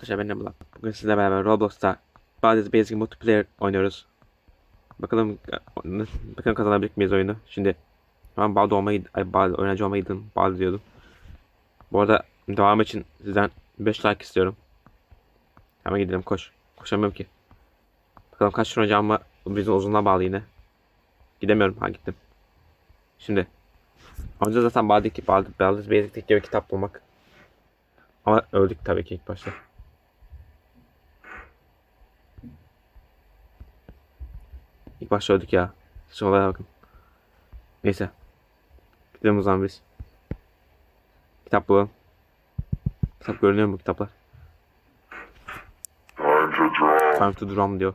Arkadaşlar ben Emrah. Bugün sizlerle beraber Roblox'ta Baldur's Basic Multiplayer oynuyoruz. Bakalım bakalım kazanabilecek miyiz oyunu. Şimdi ben Baldur olmayı, ay Baldur, oynayıcı olmayı. Baldur diyordum. Bu arada devam için sizden 5 like istiyorum. Hemen gidelim koş. Koşamıyorum ki. Bakalım kaç tur ama bizim uzunluğa bağlı yine. Gidemiyorum. Ha gittim. Şimdi. Önce zaten Baldur's, Baldur, Baldur's Basic'teki bir kitap bulmak. Ama öldük tabii ki ilk başta. İlk başta öldük ya. Şu olaya bakın. Neyse. Gidelim o zaman biz. Kitap bulalım. Kitap görünüyor mu kitaplar? Time to drum diyor.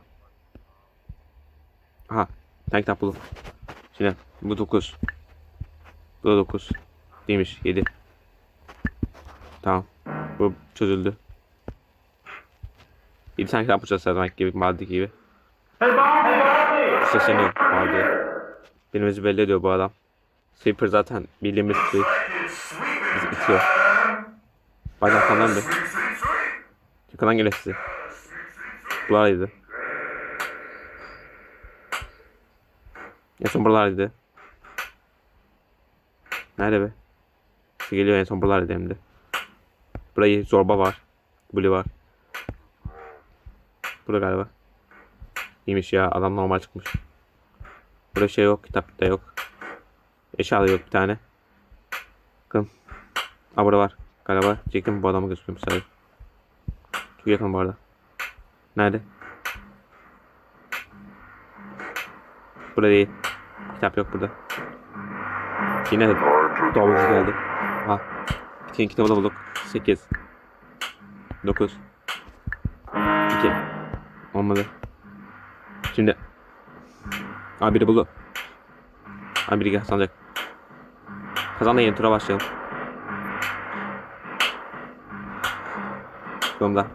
Aha. Tane kitap buldum. Şimdi bu 9. Bu da 9. Değilmiş 7. Tamam. Bu çözüldü. 7 tane kitap bulacağız demek gibi maddi gibi. Sesleniyor maddi. Bilmemizi belli ediyor bu adam. Sweeper zaten bildiğimiz bir bizi itiyor. Bacaklarından bir. Yukarıdan geliyor size. Buralardaydı. En son buralardaydı. Nerede be? İşte geliyor en son buralardaydı hem de. Burayı zorba var. Buli var. Burada galiba. İyiymiş ya adam normal çıkmış. Burada şey yok kitap da yok. Eşya da yok bir tane. Bakın. Aa burada var. Galiba çektim bu adamı gözüküyor sadece. Çok yakın bu arada. Nerede? Burada değil. Kitap yok burada. Yine davulcu geldi. Ha. Bütün kitabı da bulduk. 8 9 2 Olmadı. Şimdi Abi biri buldu. Abi biri kazanacak. Kazandı yeni tura başlayalım. Yolda.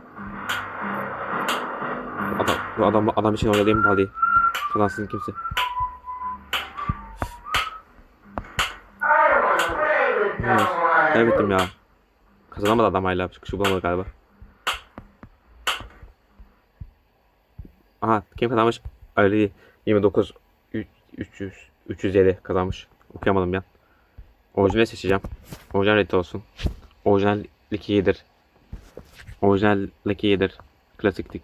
Adam, bu adam, adam için oynayayım hadi. Kazansın kimse. Evet. Kaybettim ya. Kazanamadı adam hala. Çıkışı bulamadı galiba. Aha kim kazanmış? Ali 29 üç- 300 307 kazanmış. Okuyamadım ya. Orijinal seçeceğim. Orijinal rate olsun. Orijinallik iyidir. Orijinallik iyidir. Klasiklik.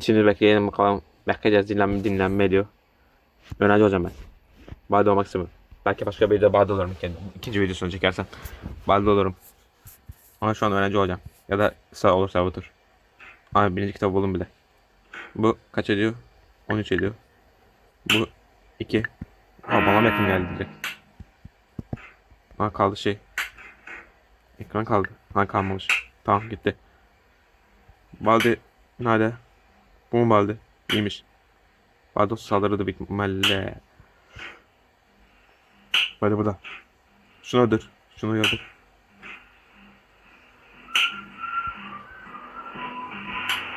Şimdi bekleyelim bakalım. Bekleyeceğiz dinlenme, dinlenme diyor. Öğrenci olacağım ben. Balde olmak istemiyorum. Belki başka bir videoda balde olurum. Kendim. İkinci videosunu çekersen. Balde olurum. Ama şu an öğrenci olacağım. Ya da sağ olur servatör. Abi birinci kitabı buldum bile. Bu kaç ediyor? 13 ediyor. Bu 2. Ha bana yakın geldi direkt. Ha kaldı şey. Ekran kaldı. Ha kalmamış. Tamam gitti. Baldi nerede? Bu mu Baldi? İyiymiş. Baldi saldırıda bitmeli. Baldi burada. Şunu öldür. Şunu öldür.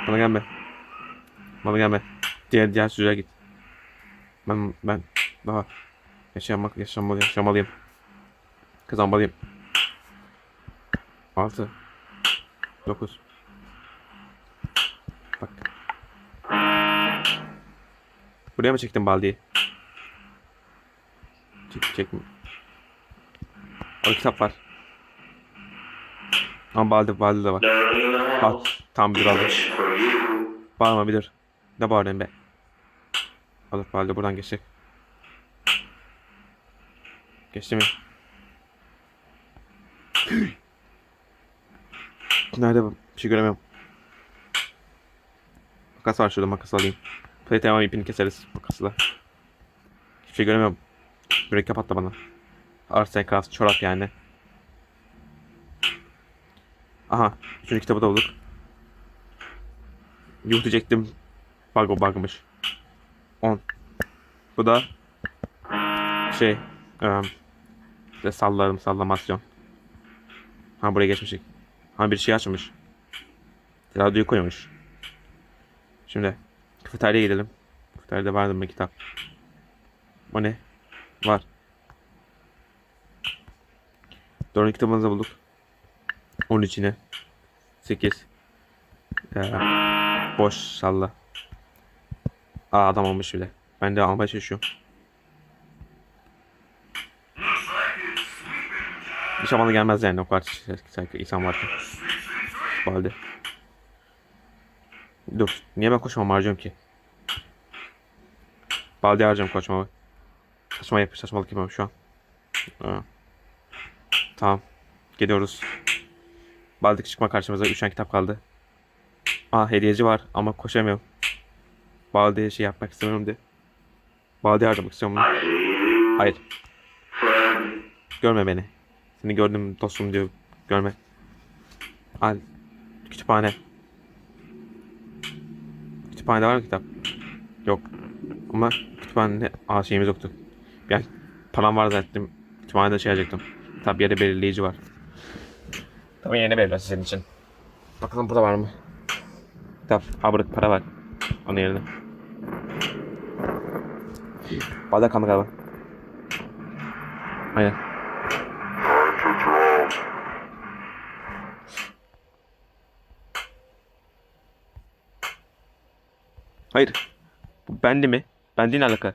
Bana gelme. Bana gelme. Diğer diğer sürüye git. Ben ben daha yaşamak yaşamalıyım yaşamalıyım. Kazanmalıyım. 6 9 Bak. Buraya mı çektin baldiyi? Çek çek mi? O kitap var. Ama baldi baldi de var. Al tam bir alır. Bağırma bilir. Ne bağırıyorsun be? Alır baldi buradan geçecek. Geçti mi? Nerede bu? Bir şey göremiyorum. Makas var şurada makas alayım. Play tamam ipini keseriz makasla. Hiçbir şey göremiyorum. Kapat da bana. Arts and Crafts çorap yani. Aha. Üçüncü kitabı da bulduk. Yuh diyecektim. Bug o bugmış. 10. Bu da şey um, işte sallarım sallamasyon. Ha buraya geçmişik. Ha bir şey açmış. Radyoyu koymuş. Şimdi kafeteryaya gidelim. Kafeteryada vardı mı kitap? O ne? Var. Dördüncü kitabımızı bulduk. Onun içine. 8. Ee, boş salla. Aa adam olmuş bile. Ben de almaya çalışıyorum. Şey bana gelmez yani o kadar insan varken. Balde. Dur. Niye ben koşmamı harcıyorum ki? Balde harcıyorum koşmamı. Saçma yap, saçmalık yapıyorum şu an. Aa. Tamam. Gidiyoruz. Baldik çıkma karşımıza. Tane kitap kaldı. Aa hediyeci var ama koşamıyorum. Baldi'ye şey yapmak istemiyorum de. Baldi'ye harcamak istiyorum bunu. Hayır. Görme beni. Seni gördüm dostum diyor. Görme. Al. Kütüphane. Kütüphanede var mı kitap? Yok. Ama kütüphanede aa şeyimiz yoktu. Yani param var zannettim. Kütüphanede şey alacaktım. Kitap yeri belirleyici var. Tabii yeni belirler senin için. Bakalım burada var mı? Kitap. Aa burada para var. Onun yerine. Bardak kaldı galiba. Aynen. Hayır. Bu bende mi? Bende ne alaka?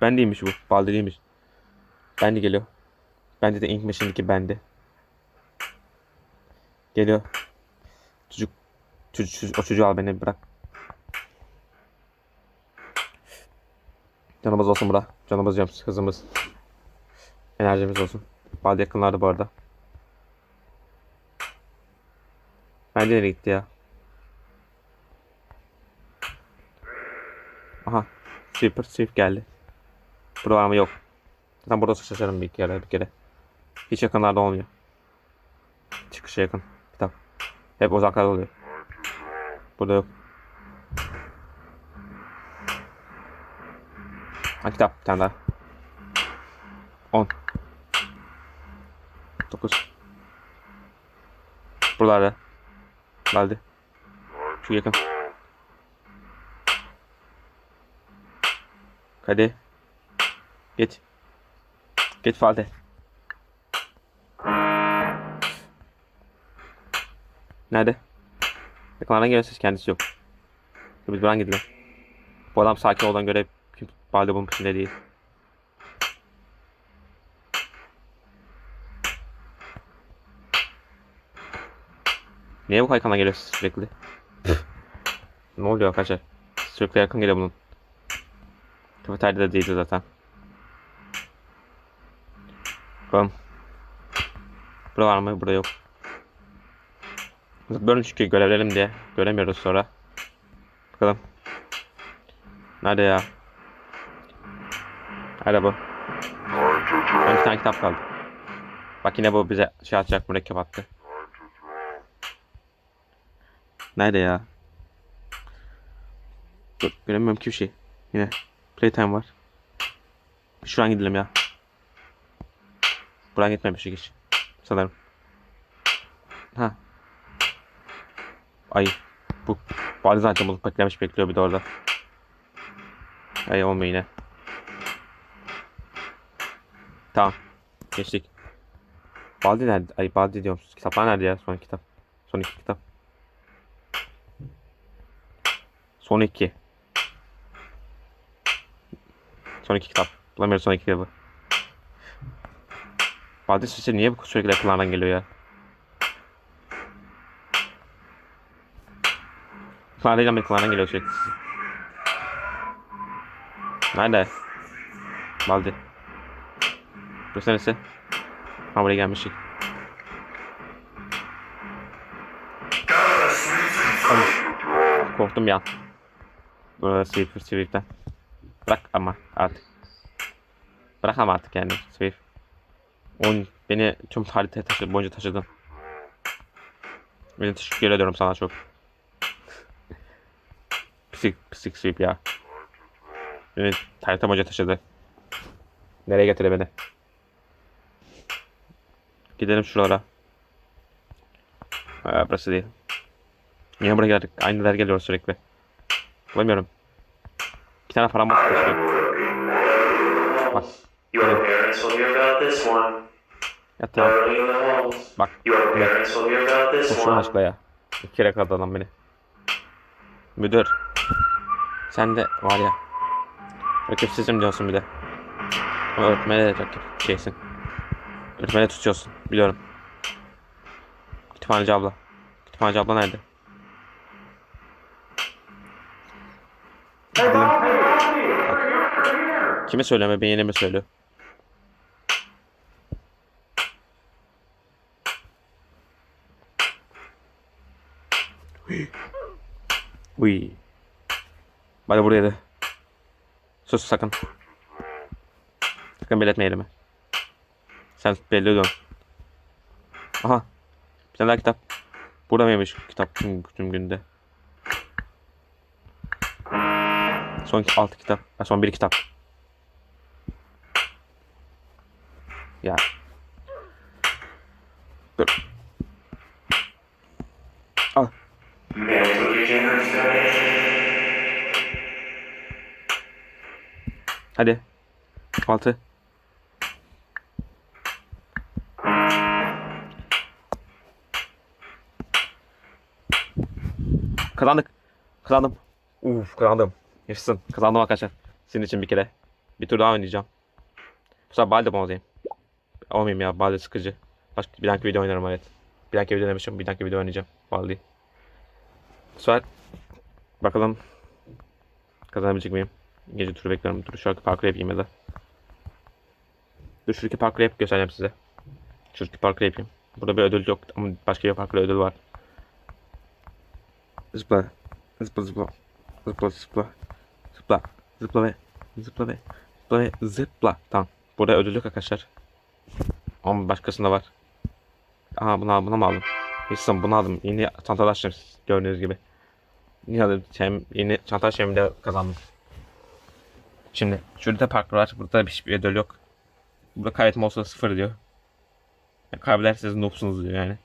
Bendeymiş bu. Balde değilmiş. Bende geliyor. Bende de Ink Machine'deki bende. Geliyor. Çocuk, çocuk, çocuk- o çocuğu al beni bırak. Canımız olsun bura. Canımız diyorum, hızımız. Enerjimiz olsun. Balde yakınlarda bu arada. Bence nereye gitti ya? Aha. Sweeper, Sweep geldi. Burada var mı yok. Zaten burada şaşarım bir kere bir kere. Hiç yakınlarda olmuyor. Çıkışa yakın. Kitap. Hep uzaklarda oluyor. Burada yok. Ha kitap bir tane daha. 10 9 Buralarda. Geldi. Şu yakın. Hadi. Git. Git Fatih. Nerede? Yakınlardan gelen ses kendisi yok. Biz buradan gidelim. Bu adam sakin olduğuna göre balde bunun peşinde değil. Niye bu kaykandan geliyor sürekli? ne oluyor arkadaşlar? Sürekli yakın geliyor bunun. Kafeteryada değildi zaten. Bakalım. Burada var mı? Burada yok. Böyle çünkü görebilirim diye. Göremiyoruz sonra. Bakalım. Nerede ya? Nerede bu? Ben bir tane kitap kaldı. Bak yine bu bize şey atacak mürekkep attı. Nerede ya? Dur, göremiyorum ki bir şey. Yine playtime var. Şuradan gidelim ya. Buradan gitmemiştik hiç. Sanırım. Ha. Ay. Bu bari zaten balık beklemiş bekliyor bir de orada. Ay olmuyor yine. Tamam. Geçtik. Baldi nerede? Ay Baldi diyorum. Kitaplar nerede ya? Son kitap. Son iki kitap. Son iki. Son iki kitap. Bulamıyoruz son iki kitabı. Baldi sesi niye bu sürekli akıllardan geliyor ya? Klarayla akıllardan geliyor sürekli. Nerede? Baldi. Burası neresi? Ha buraya gelmiştik. Ay, Korktum ya. Burası Swift, Swift'ten. Bırak ama artık. Bırak ama artık yani Swift. On, beni tüm haritaya taşı, boyunca taşıdın. Beni teşekkür ediyorum sana çok. Pisik, pisik Swift ya. Beni harita boyunca taşıdı. Nereye getirdi beni? Gidelim şuralara. Ha, burası değil. Niye buraya geldik? Aynı yer geliyor sürekli. Bulamıyorum. İki tane param var. halls. Your parents will hear about this one. Ya the halls. Bak. Evet. Boşuna açıkla ya. İki kaldı adam beni. Müdür. Sen de var ya. Rakipsizim diyorsun bir de. Ama öğretmene de rakip şeysin. Öğretmene tutuyorsun. Biliyorum. Kütüphaneci abla. Kütüphaneci abla nerede? Kime söyleme ben yine mi söylüyor? Uy. Bari buraya da. Sus sakın. Sakın belirtme elimi. Sen belli ol. Aha. Bir tane daha kitap. Burada mıymış kitap tüm, tüm günde? Son altı kitap. Ha, son bir kitap. Ya. Dur. Hadi. Altı. Kazandık. Kazandım. Uf kazandım. Yaşasın. Kazandım arkadaşlar. Sizin için bir kere. Bir tur daha oynayacağım. Bu sefer Balde olmayayım. Olmayayım ya. Balde sıkıcı. Başka bir dahaki video oynarım evet. Bir dahaki video demişim. Bir dahaki video oynayacağım. Balde'yi. Sefer bakalım kazanabilecek miyim? Gece turu bekliyorum. Dur şarkı parkur yapayım ya da. Dur şuradaki parkur yap göstereceğim size. Şuradaki parkur yapayım. Burada bir ödül yok ama başka bir parkur ödül var. Zıpla. Zıpla zıpla. Zıpla zıpla. Zıpla. Zıpla ve zıpla ve zıpla ve zıpla. Tamam. Burada ödül yok arkadaşlar. Ama başkasında var. Aha bunu, al- bunu mu aldım? Yaşasın bunu aldım. Yeni çantalar açtım gördüğünüz gibi. Yeni aldım. Şey, yeni çanta şeyimi de kazandım. Şimdi şurada parkur var. Burada hiçbir ödül yok. Burada kaybetme olsa sıfır diyor. Yani kaybederseniz noobsunuz diyor yani.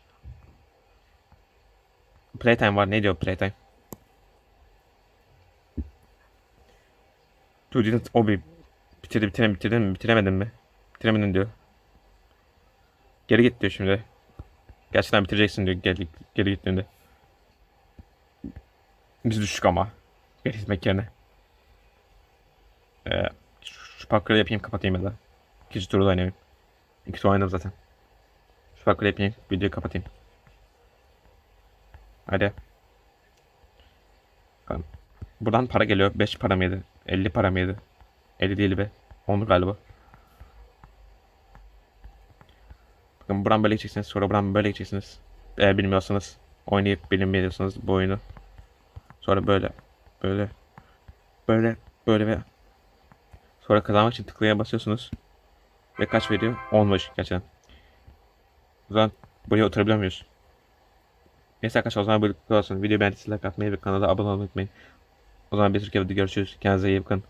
Playtime var. Ne diyor playtime? You didn't obi. Bitirdi bitirem bitirdin mi? Bitiremedin mi? Bitiremedin diyor. Geri git diyor şimdi. Gerçekten bitireceksin diyor geri, geri gittiğinde. Biz düştük ama. Geri gitmek yerine. Ee, şu, şu parkuru yapayım kapatayım ya da. İkinci turu da oynayayım. İki tur oynadım zaten. Şu parkuru yapayım videoyu kapatayım. Hadi. Buradan para geliyor. 5 para mıydı? 50 para mıydı? 50 değil be. 10 galiba. Bakın buradan böyle gideceksiniz. Sonra buradan böyle gideceksiniz. Eğer bilmiyorsanız oynayıp bilinmiyorsanız bu oyunu. Sonra böyle. Böyle. Böyle. Böyle ve Sonra kazanmak için tıklaya basıyorsunuz. Ve kaç veriyor? 10'muş gerçekten. O zaman buraya oturabiliyor? Neyse arkadaşlar o zaman böyle olsun. Videoyu beğendiyseniz like atmayı ve kanala abone olmayı unutmayın. O zaman bir sonraki videoda görüşürüz. Kendinize iyi bakın.